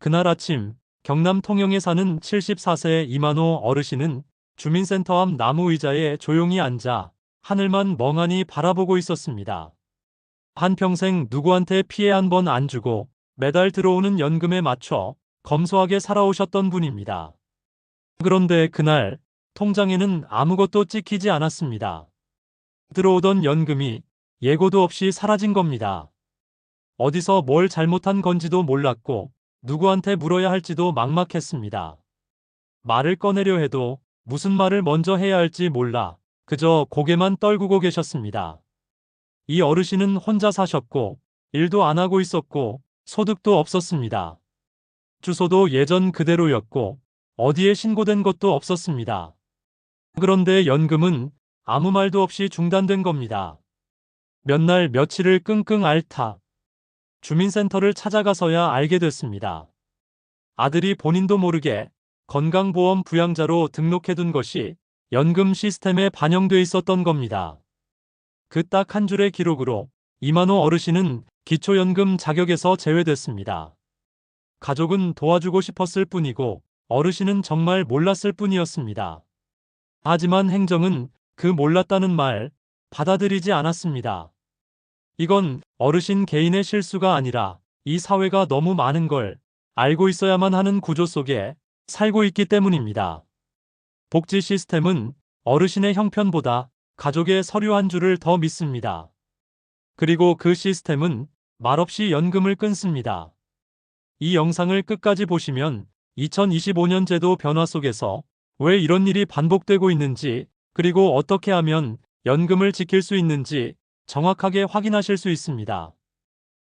그날 아침 경남 통영에 사는 74세 이만호 어르신은 주민센터 앞 나무 의자에 조용히 앉아 하늘만 멍하니 바라보고 있었습니다. 한평생 누구한테 피해 한 번 안 주고 매달 들어오는 연금에 맞춰 검소하게 살아오셨던 분입니다. 그런데 그날 통장에는 아무것도 찍히지 않았습니다. 들어오던 연금이 예고도 없이 사라진 겁니다. 어디서 뭘 잘못한 건지도 몰랐고 누구한테 물어야 할지도 막막했습니다. 말을 꺼내려 해도 무슨 말을 먼저 해야 할지 몰라 그저 고개만 떨구고 계셨습니다. 이 어르신은 혼자 사셨고 일도 안 하고 있었고 소득도 없었습니다. 주소도 예전 그대로였고 어디에 신고된 것도 없었습니다. 그런데 연금은 아무 말도 없이 중단된 겁니다. 몇 날 며칠을 끙끙 앓다 주민센터를 찾아가서야 알게 됐습니다. 아들이 본인도 모르게 건강보험 부양자로 등록해둔 것이 연금 시스템에 반영돼 있었던 겁니다. 그 딱 한 줄의 기록으로 이만호 어르신은 기초연금 자격에서 제외됐습니다. 가족은 도와주고 싶었을 뿐이고 어르신은 정말 몰랐을 뿐이었습니다. 하지만 행정은 그 몰랐다는 말 받아들이지 않았습니다. 이건 어르신 개인의 실수가 아니라 이 사회가 너무 많은 걸 알고 있어야만 하는 구조 속에 살고 있기 때문입니다. 복지 시스템은 어르신의 형편보다 가족의 서류 한 줄을 더 믿습니다. 그리고 그 시스템은 말없이 연금을 끊습니다. 이 영상을 끝까지 보시면 2025년 제도 변화 속에서 왜 이런 일이 반복되고 있는지 그리고 어떻게 하면 연금을 지킬 수 있는지 정확하게 확인하실 수 있습니다.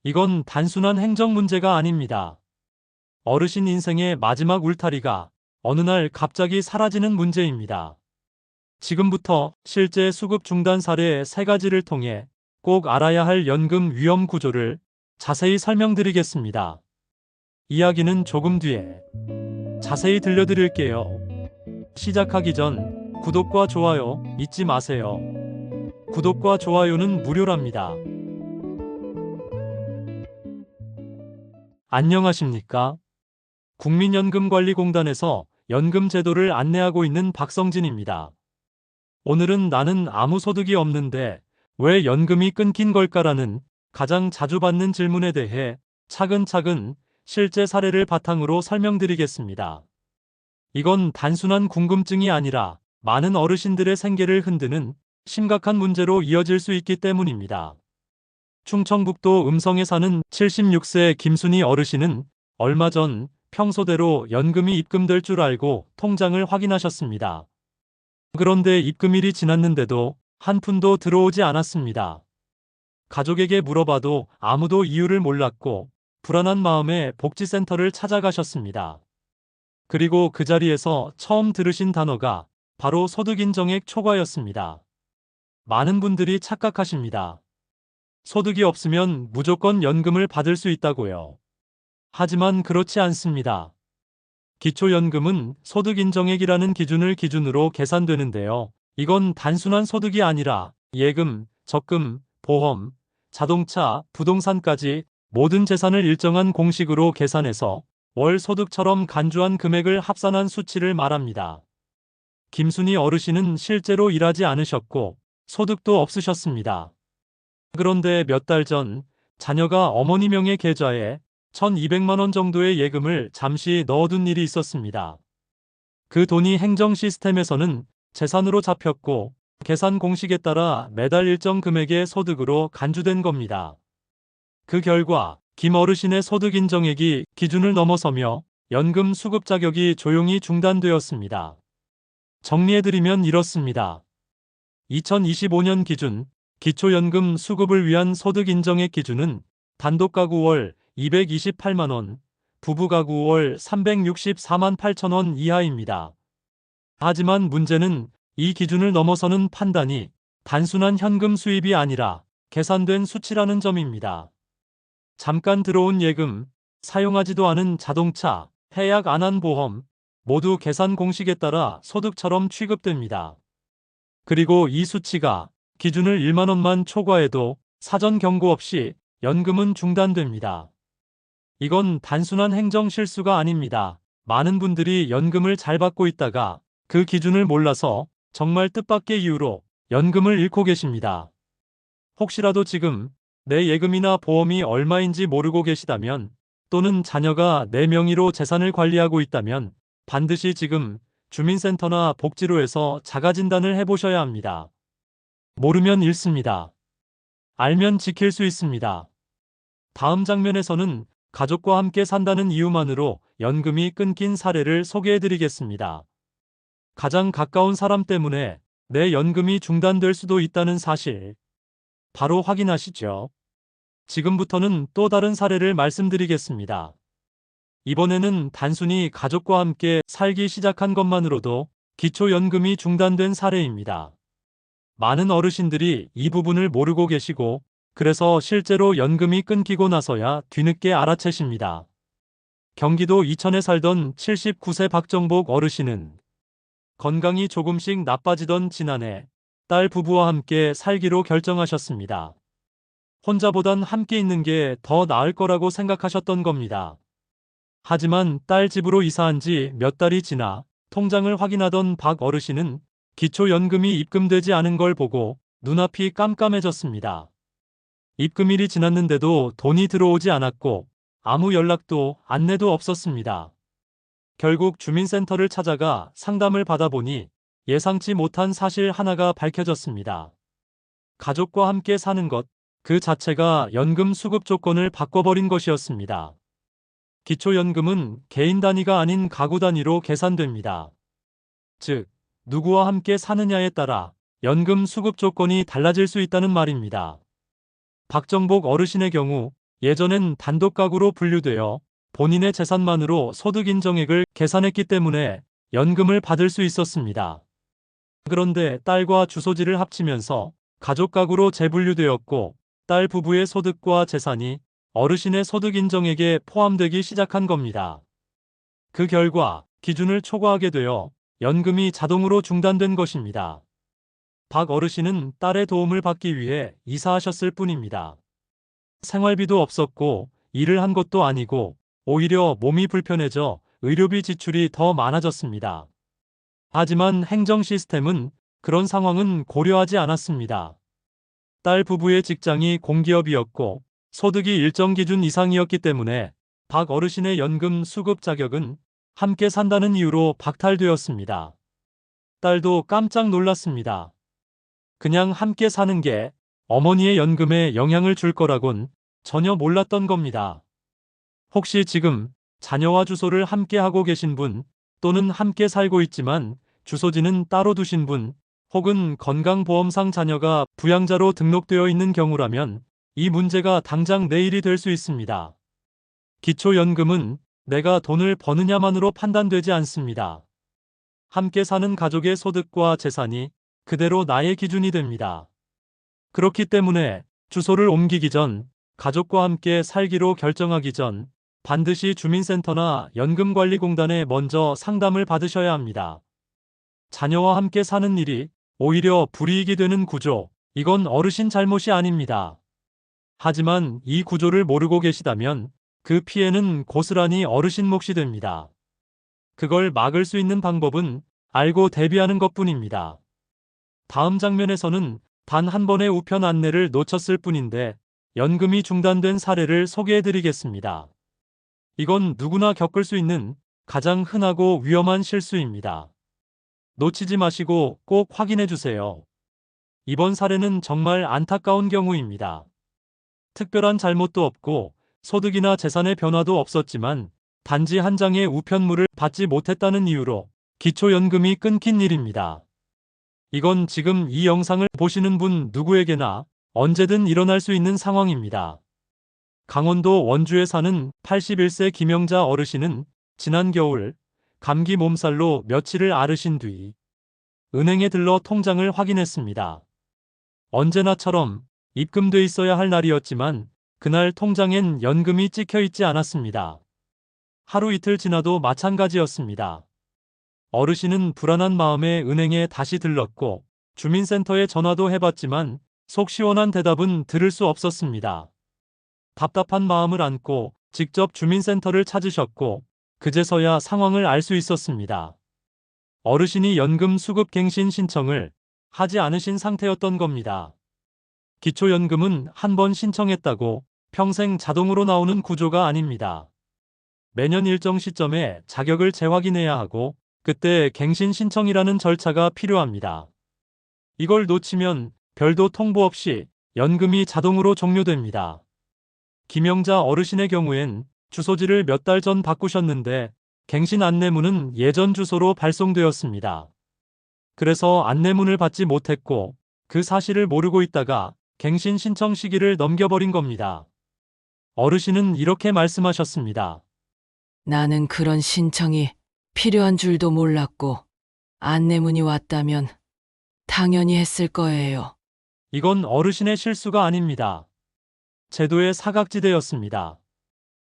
이건 단순한 행정 문제가 아닙니다. 어르신 인생의 마지막 울타리가 어느 날 갑자기 사라지는 문제입니다. 지금부터 실제 수급 중단 사례 세 가지를 통해 꼭 알아야 할 연금 위험 구조를 자세히 설명드리겠습니다. 이야기는 조금 뒤에 자세히 들려드릴게요. 시작하기 전 구독과 좋아요 잊지 마세요. 구독과 좋아요는 무료랍니다. 안녕하십니까? 국민연금관리공단에서 연금 제도를 안내하고 있는 박성진입니다. 오늘은 나는 아무 소득이 없는데 왜 연금이 끊긴 걸까라는 가장 자주 받는 질문에 대해 차근차근 실제 사례를 바탕으로 설명드리겠습니다. 이건 단순한 궁금증이 아니라 많은 어르신들의 생계를 흔드는 심각한 문제로 이어질 수 있기 때문입니다. 충청북도 음성에 사는 76세 김순희 어르신은 얼마 전 평소대로 연금이 입금될 줄 알고 통장을 확인하셨습니다. 그런데 입금일이 지났는데도 한 푼도 들어오지 않았습니다. 가족에게 물어봐도 아무도 이유를 몰랐고 불안한 마음에 복지센터를 찾아가셨습니다. 그리고 그 자리에서 처음 들으신 단어가 바로 소득인정액 초과였습니다. 많은 분들이 착각하십니다. 소득이 없으면 무조건 연금을 받을 수 있다고요. 하지만 그렇지 않습니다. 기초연금은 소득인정액이라는 기준을 기준으로 계산되는데요. 이건 단순한 소득이 아니라 예금, 적금, 보험, 자동차, 부동산까지 모든 재산을 일정한 공식으로 계산해서 월 소득처럼 간주한 금액을 합산한 수치를 말합니다. 김순희 어르신은 실제로 일하지 않으셨고 소득도 없으셨습니다. 그런데 몇 달 전 자녀가 어머니 명의 계좌에 1200만 원 정도의 예금을 잠시 넣어둔 일이 있었습니다. 그 돈이 행정 시스템에서는 재산으로 잡혔고 계산 공식에 따라 매달 일정 금액의 소득으로 간주된 겁니다. 그 결과 김 어르신의 소득 인정액이 기준을 넘어서며 연금 수급 자격이 조용히 중단되었습니다. 정리해드리면 이렇습니다. 2025년 기준 기초연금 수급을 위한 소득 인정액 기준은 단독 가구 월 228만 원, 부부 가구 월 364만 8천 원 이하입니다. 하지만 문제는 이 기준을 넘어서는 판단이 단순한 현금 수입이 아니라 계산된 수치라는 점입니다. 잠깐 들어온 예금, 사용하지도 않은 자동차, 해약 안 한 보험, 모두 계산 공식에 따라 소득처럼 취급됩니다. 그리고 이 수치가 기준을 1만원만 초과해도 사전 경고 없이 연금은 중단됩니다. 이건 단순한 행정 실수가 아닙니다. 많은 분들이 연금을 잘 받고 있다가 그 기준을 몰라서 정말 뜻밖의 이유로 연금을 잃고 계십니다. 혹시라도 지금 내 예금이나 보험이 얼마인지 모르고 계시다면 또는 자녀가 내 명의로 재산을 관리하고 있다면 반드시 지금 주민센터나 복지로에서 자가진단을 해보셔야 합니다. 모르면 잃습니다. 알면 지킬 수 있습니다. 다음 장면에서는 가족과 함께 산다는 이유만으로 연금이 끊긴 사례를 소개해 드리겠습니다. 가장 가까운 사람 때문에 내 연금이 중단될 수도 있다는 사실. 바로 확인하시죠. 지금부터는 또 다른 사례를 말씀드리겠습니다. 이번에는 단순히 가족과 함께 살기 시작한 것만으로도 기초연금이 중단된 사례입니다. 많은 어르신들이 이 부분을 모르고 계시고 그래서 실제로 연금이 끊기고 나서야 뒤늦게 알아채십니다. 경기도 이천에 살던 79세 박정복 어르신은 건강이 조금씩 나빠지던 지난해 딸 부부와 함께 살기로 결정하셨습니다. 혼자보단 함께 있는 게 더 나을 거라고 생각하셨던 겁니다. 하지만 딸 집으로 이사한 지 몇 달이 지나 통장을 확인하던 박 어르신은 기초연금이 입금되지 않은 걸 보고 눈앞이 깜깜해졌습니다. 입금일이 지났는데도 돈이 들어오지 않았고 아무 연락도 안내도 없었습니다. 결국 주민센터를 찾아가 상담을 받아보니 예상치 못한 사실 하나가 밝혀졌습니다. 가족과 함께 사는 것, 그 자체가 연금 수급 조건을 바꿔버린 것이었습니다. 기초연금은 개인 단위가 아닌 가구 단위로 계산됩니다. 즉, 누구와 함께 사느냐에 따라 연금 수급 조건이 달라질 수 있다는 말입니다. 박정복 어르신의 경우 예전엔 단독 가구로 분류되어 본인의 재산만으로 소득 인정액을 계산했기 때문에 연금을 받을 수 있었습니다. 그런데 딸과 주소지를 합치면서 가족 가구로 재분류되었고 딸 부부의 소득과 재산이 어르신의 소득 인정액에 포함되기 시작한 겁니다. 그 결과 기준을 초과하게 되어 연금이 자동으로 중단된 것입니다. 박 어르신은 딸의 도움을 받기 위해 이사하셨을 뿐입니다. 생활비도 없었고 일을 한 것도 아니고 오히려 몸이 불편해져 의료비 지출이 더 많아졌습니다. 하지만 행정 시스템은 그런 상황은 고려하지 않았습니다. 딸 부부의 직장이 공기업이었고 소득이 일정 기준 이상이었기 때문에 박 어르신의 연금 수급 자격은 함께 산다는 이유로 박탈되었습니다. 딸도 깜짝 놀랐습니다. 그냥 함께 사는 게 어머니의 연금에 영향을 줄 거라곤 전혀 몰랐던 겁니다. 혹시 지금 자녀와 주소를 함께 하고 계신 분 또는 함께 살고 있지만 주소지는 따로 두신 분 혹은 건강보험상 자녀가 부양자로 등록되어 있는 경우라면 이 문제가 당장 내일이 될 수 있습니다. 기초연금은 내가 돈을 버느냐만으로 판단되지 않습니다. 함께 사는 가족의 소득과 재산이 그대로 나의 기준이 됩니다. 그렇기 때문에 주소를 옮기기 전, 가족과 함께 살기로 결정하기 전 반드시 주민센터나 연금관리공단에 먼저 상담을 받으셔야 합니다. 자녀와 함께 사는 일이 오히려 불이익이 되는 구조, 이건 어르신 잘못이 아닙니다. 하지만 이 구조를 모르고 계시다면 그 피해는 고스란히 어르신 몫이 됩니다. 그걸 막을 수 있는 방법은 알고 대비하는 것 뿐입니다. 다음 장면에서는 단 한 번의 우편 안내를 놓쳤을 뿐인데 연금이 중단된 사례를 소개해 드리겠습니다. 이건 누구나 겪을 수 있는 가장 흔하고 위험한 실수입니다. 놓치지 마시고 꼭 확인해 주세요. 이번 사례는 정말 안타까운 경우입니다. 특별한 잘못도 없고 소득이나 재산의 변화도 없었지만 단지 한 장의 우편물을 받지 못했다는 이유로 기초연금이 끊긴 일입니다. 이건 지금 이 영상을 보시는 분 누구에게나 언제든 일어날 수 있는 상황입니다. 강원도 원주에 사는 81세 김영자 어르신은 지난 겨울 감기 몸살로 며칠을 앓으신 뒤 은행에 들러 통장을 확인했습니다. 언제나처럼 입금돼 있어야 할 날이었지만 그날 통장엔 연금이 찍혀 있지 않았습니다. 하루 이틀 지나도 마찬가지였습니다. 어르신은 불안한 마음에 은행에 다시 들렀고 주민센터에 전화도 해봤지만 속 시원한 대답은 들을 수 없었습니다. 답답한 마음을 안고 직접 주민센터를 찾으셨고 그제서야 상황을 알 수 있었습니다. 어르신이 연금 수급 갱신 신청을 하지 않으신 상태였던 겁니다. 기초연금은 한 번 신청했다고 평생 자동으로 나오는 구조가 아닙니다. 매년 일정 시점에 자격을 재확인해야 하고 그때 갱신 신청이라는 절차가 필요합니다. 이걸 놓치면 별도 통보 없이 연금이 자동으로 종료됩니다. 김영자 어르신의 경우엔 주소지를 몇 달 전 바꾸셨는데 갱신 안내문은 예전 주소로 발송되었습니다. 그래서 안내문을 받지 못했고 그 사실을 모르고 있다가 갱신 신청 시기를 넘겨버린 겁니다. 어르신은 이렇게 말씀하셨습니다. 나는 그런 신청이 필요한 줄도 몰랐고 안내문이 왔다면 당연히 했을 거예요. 이건 어르신의 실수가 아닙니다. 제도의 사각지대였습니다.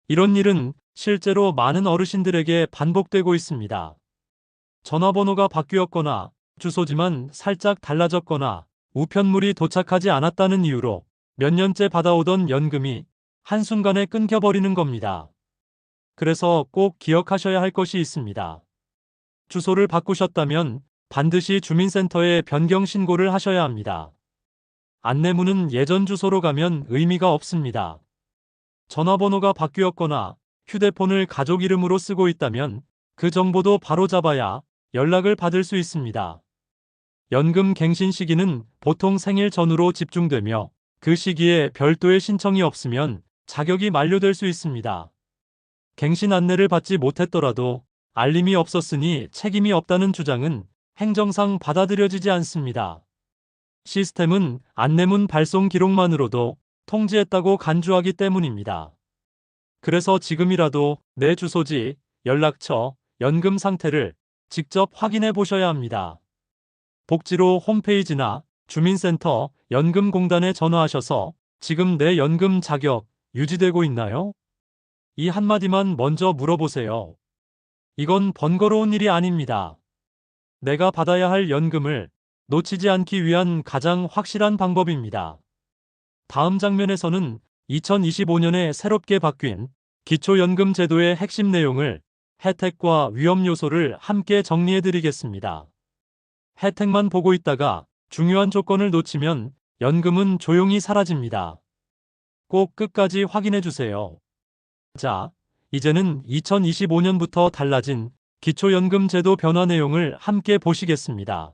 이런 일은 실제로 많은 어르신들에게 반복되고 있습니다. 전화번호가 바뀌었거나 주소지만 살짝 달라졌거나 우편물이 도착하지 않았다는 이유로 몇 년째 받아오던 연금이 한순간에 끊겨버리는 겁니다. 그래서 꼭 기억하셔야 할 것이 있습니다. 주소를 바꾸셨다면 반드시 주민센터에 변경 신고를 하셔야 합니다. 안내문은 예전 주소로 가면 의미가 없습니다. 전화번호가 바뀌었거나 휴대폰을 가족 이름으로 쓰고 있다면 그 정보도 바로 잡아야 연락을 받을 수 있습니다. 연금 갱신 시기는 보통 생일 전후로 집중되며 그 시기에 별도의 신청이 없으면 자격이 만료될 수 있습니다. 갱신 안내를 받지 못했더라도 알림이 없었으니 책임이 없다는 주장은 행정상 받아들여지지 않습니다. 시스템은 안내문 발송 기록만으로도 통지했다고 간주하기 때문입니다. 그래서 지금이라도 내 주소지, 연락처, 연금 상태를 직접 확인해 보셔야 합니다. 복지로 홈페이지나 주민센터, 연금공단에 전화하셔서 지금 내 연금 자격 유지되고 있나요? 이 한마디만 먼저 물어보세요. 이건 번거로운 일이 아닙니다. 내가 받아야 할 연금을 놓치지 않기 위한 가장 확실한 방법입니다. 다음 장면에서는 2025년에 새롭게 바뀐 기초연금 제도의 핵심 내용을 혜택과 위험 요소를 함께 정리해 드리겠습니다. 혜택만 보고 있다가 중요한 조건을 놓치면 연금은 조용히 사라집니다. 꼭 끝까지 확인해 주세요. 자, 이제는 2025년부터 달라진 기초연금 제도 변화 내용을 함께 보시겠습니다.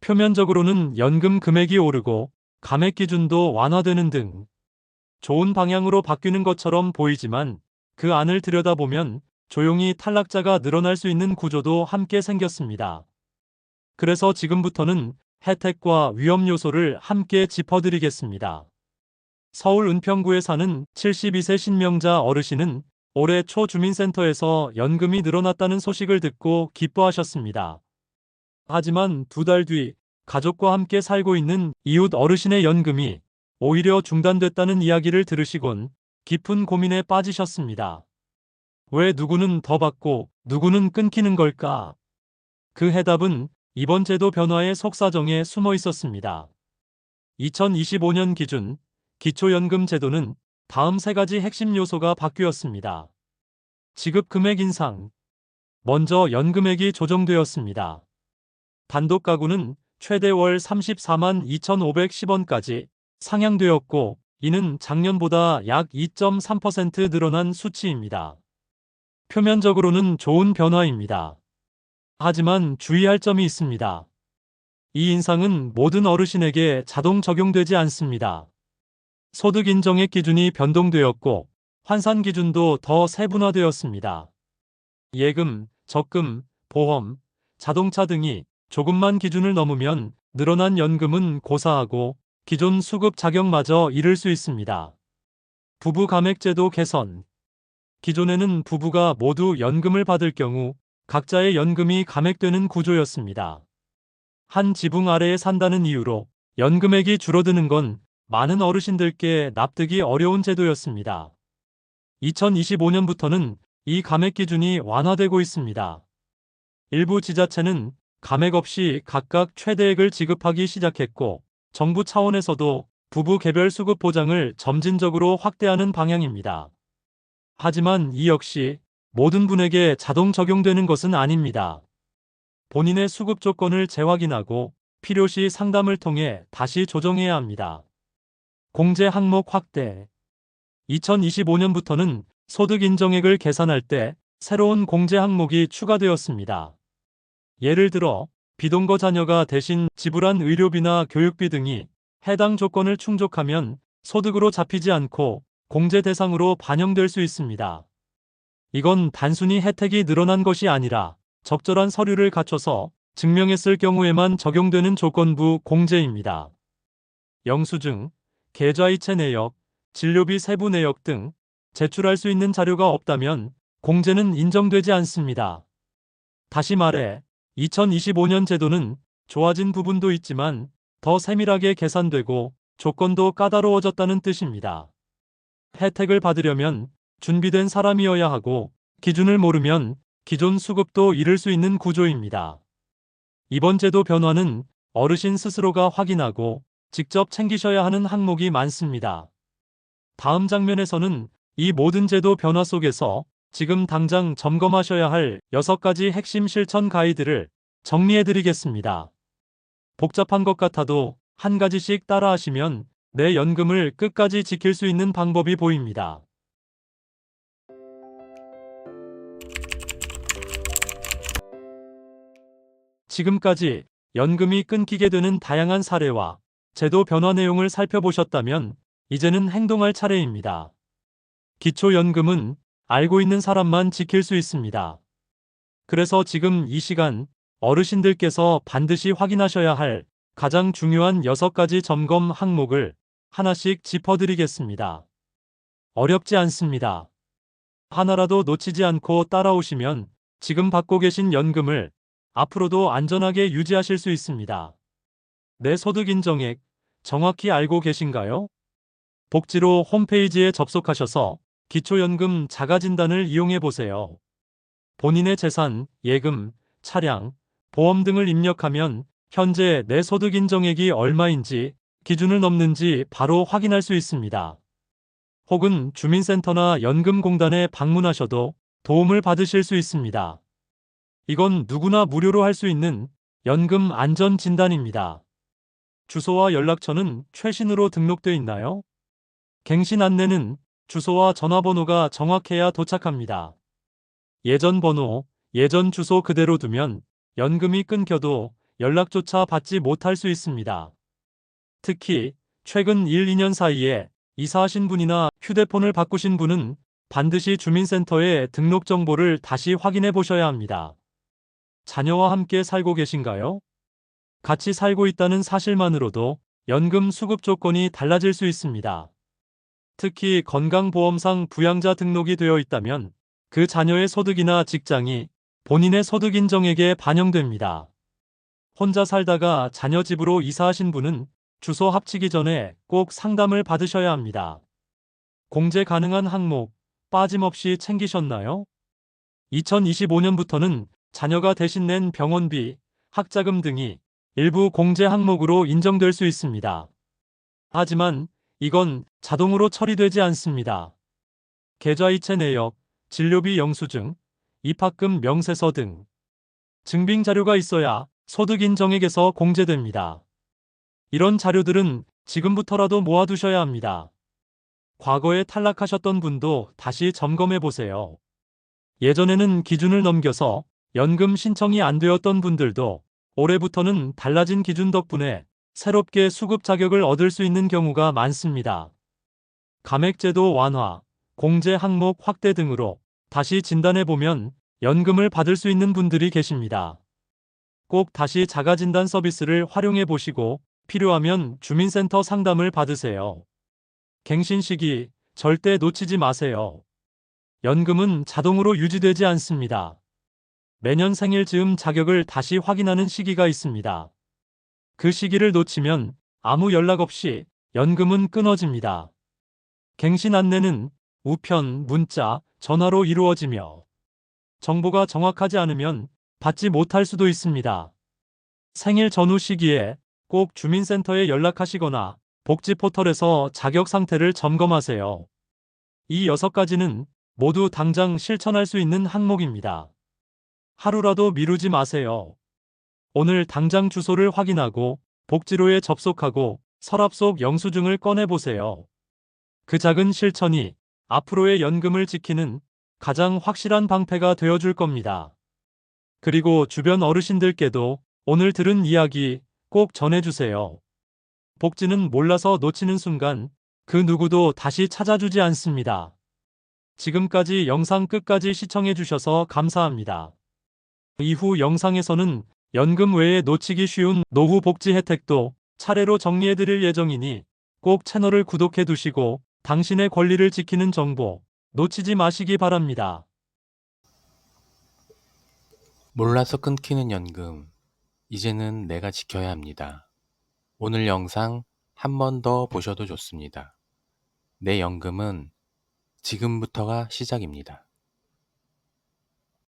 표면적으로는 연금 금액이 오르고 감액 기준도 완화되는 등 좋은 방향으로 바뀌는 것처럼 보이지만 그 안을 들여다보면 조용히 탈락자가 늘어날 수 있는 구조도 함께 생겼습니다. 그래서 지금부터는 혜택과 위험 요소를 함께 짚어드리겠습니다. 서울 은평구에 사는 72세 신명자 어르신은 올해 초 주민센터에서 연금이 늘어났다는 소식을 듣고 기뻐하셨습니다. 하지만 두 달 뒤 가족과 함께 살고 있는 이웃 어르신의 연금이 오히려 중단됐다는 이야기를 들으시곤 깊은 고민에 빠지셨습니다. 왜 누구는 더 받고 누구는 끊기는 걸까? 그 해답은 이번 제도 변화의 속사정에 숨어 있었습니다. 2025년 기준 기초연금 제도는 다음 세 가지 핵심 요소가 바뀌었습니다. 지급 금액 인상. 먼저 연금액이 조정되었습니다. 단독 가구는 최대 월 34만 2,510원까지 상향되었고, 이는 작년보다 약 2.3% 늘어난 수치입니다. 표면적으로는 좋은 변화입니다. 하지만 주의할 점이 있습니다. 이 인상은 모든 어르신에게 자동 적용되지 않습니다. 소득 인정액 기준이 변동되었고 환산 기준도 더 세분화되었습니다. 예금, 적금, 보험, 자동차 등이 조금만 기준을 넘으면 늘어난 연금은 고사하고 기존 수급 자격마저 잃을 수 있습니다. 부부 감액제도 개선. 기존에는 부부가 모두 연금을 받을 경우 각자의 연금이 감액되는 구조였습니다. 한 지붕 아래에 산다는 이유로 연금액이 줄어드는 건 많은 어르신들께 납득이 어려운 제도였습니다. 2025년부터는 이 감액 기준이 완화되고 있습니다. 일부 지자체는 감액 없이 각각 최대액을 지급하기 시작했고 정부 차원에서도 부부 개별 수급 보장을 점진적으로 확대하는 방향입니다. 하지만 이 역시 모든 분에게 자동 적용되는 것은 아닙니다. 본인의 수급 조건을 재확인하고 필요시 상담을 통해 다시 조정해야 합니다. 공제 항목 확대 2025년부터는 소득 인정액을 계산할 때 새로운 공제 항목이 추가되었습니다. 예를 들어 비동거 자녀가 대신 지불한 의료비나 교육비 등이 해당 조건을 충족하면 소득으로 잡히지 않고 공제 대상으로 반영될 수 있습니다. 이건 단순히 혜택이 늘어난 것이 아니라 적절한 서류를 갖춰서 증명했을 경우에만 적용되는 조건부 공제입니다. 영수증, 계좌이체 내역, 진료비 세부 내역 등 제출할 수 있는 자료가 없다면 공제는 인정되지 않습니다. 다시 말해 2025년 제도는 좋아진 부분도 있지만 더 세밀하게 계산되고 조건도 까다로워졌다는 뜻입니다. 혜택을 받으려면 준비된 사람이어야 하고 기준을 모르면 기존 수급도 잃을 수 있는 구조입니다. 이번 제도 변화는 어르신 스스로가 확인하고 직접 챙기셔야 하는 항목이 많습니다. 다음 장면에서는 이 모든 제도 변화 속에서 지금 당장 점검하셔야 할 6가지 핵심 실천 가이드를 정리해 드리겠습니다. 복잡한 것 같아도 한 가지씩 따라하시면 내 연금을 끝까지 지킬 수 있는 방법이 보입니다. 지금까지 연금이 끊기게 되는 다양한 사례와 제도 변화 내용을 살펴보셨다면 이제는 행동할 차례입니다. 기초연금은 알고 있는 사람만 지킬 수 있습니다. 그래서 지금 이 시간 어르신들께서 반드시 확인하셔야 할 가장 중요한 6가지 점검 항목을 하나씩 짚어드리겠습니다. 어렵지 않습니다. 하나라도 놓치지 않고 따라오시면 지금 받고 계신 연금을 앞으로도 안전하게 유지하실 수 있습니다. 내 소득 인정액 정확히 알고 계신가요? 복지로 홈페이지에 접속하셔서 기초연금 자가진단을 이용해 보세요. 본인의 재산, 예금, 차량, 보험 등을 입력하면 현재 내 소득 인정액이 얼마인지 기준을 넘는지 바로 확인할 수 있습니다. 혹은 주민센터나 연금공단에 방문하셔도 도움을 받으실 수 있습니다. 이건 누구나 무료로 할 수 있는 연금 안전 진단입니다. 주소와 연락처는 최신으로 등록돼 있나요? 갱신 안내는 주소와 전화번호가 정확해야 도착합니다. 예전 번호, 예전 주소 그대로 두면 연금이 끊겨도 연락조차 받지 못할 수 있습니다. 특히 최근 1, 2년 사이에 이사하신 분이나 휴대폰을 바꾸신 분은 반드시 주민센터에 등록 정보를 다시 확인해 보셔야 합니다. 자녀와 함께 살고 계신가요? 같이 살고 있다는 사실만으로도 연금 수급 조건이 달라질 수 있습니다. 특히 건강보험상 부양자 등록이 되어 있다면 그 자녀의 소득이나 직장이 본인의 소득 인정액에 반영됩니다. 혼자 살다가 자녀 집으로 이사하신 분은 주소 합치기 전에 꼭 상담을 받으셔야 합니다. 공제 가능한 항목 빠짐없이 챙기셨나요? 2025년부터는 자녀가 대신 낸 병원비, 학자금 등이 일부 공제 항목으로 인정될 수 있습니다. 하지만 이건 자동으로 처리되지 않습니다. 계좌이체 내역, 진료비 영수증, 입학금 명세서 등 증빙 자료가 있어야 소득 인정액에서 공제됩니다. 이런 자료들은 지금부터라도 모아두셔야 합니다. 과거에 탈락하셨던 분도 다시 점검해 보세요. 예전에는 기준을 넘겨서 연금 신청이 안 되었던 분들도 올해부터는 달라진 기준 덕분에 새롭게 수급 자격을 얻을 수 있는 경우가 많습니다. 감액제도 완화, 공제 항목 확대 등으로 다시 진단해 보면 연금을 받을 수 있는 분들이 계십니다. 꼭 다시 자가진단 서비스를 활용해 보시고 필요하면 주민센터 상담을 받으세요. 갱신 시기 절대 놓치지 마세요. 연금은 자동으로 유지되지 않습니다. 매년 생일 즈음 자격을 다시 확인하는 시기가 있습니다. 그 시기를 놓치면 아무 연락 없이 연금은 끊어집니다. 갱신 안내는 우편, 문자, 전화로 이루어지며 정보가 정확하지 않으면 받지 못할 수도 있습니다. 생일 전후 시기에 꼭 주민센터에 연락하시거나 복지 포털에서 자격 상태를 점검하세요. 이 여섯 가지는 모두 당장 실천할 수 있는 항목입니다. 하루라도 미루지 마세요. 오늘 당장 주소를 확인하고 복지로에 접속하고 서랍 속 영수증을 꺼내보세요. 그 작은 실천이 앞으로의 연금을 지키는 가장 확실한 방패가 되어줄 겁니다. 그리고 주변 어르신들께도 오늘 들은 이야기 꼭 전해주세요. 복지는 몰라서 놓치는 순간 그 누구도 다시 찾아주지 않습니다. 지금까지 영상 끝까지 시청해주셔서 감사합니다. 이후 영상에서는 연금 외에 놓치기 쉬운 노후 복지 혜택도 차례로 정리해드릴 예정이니 꼭 채널을 구독해 두시고 당신의 권리를 지키는 정보 놓치지 마시기 바랍니다. 몰라서 끊기는 연금. 이제는 내가 지켜야 합니다. 오늘 영상 한 번 더 보셔도 좋습니다. 내 연금은 지금부터가 시작입니다.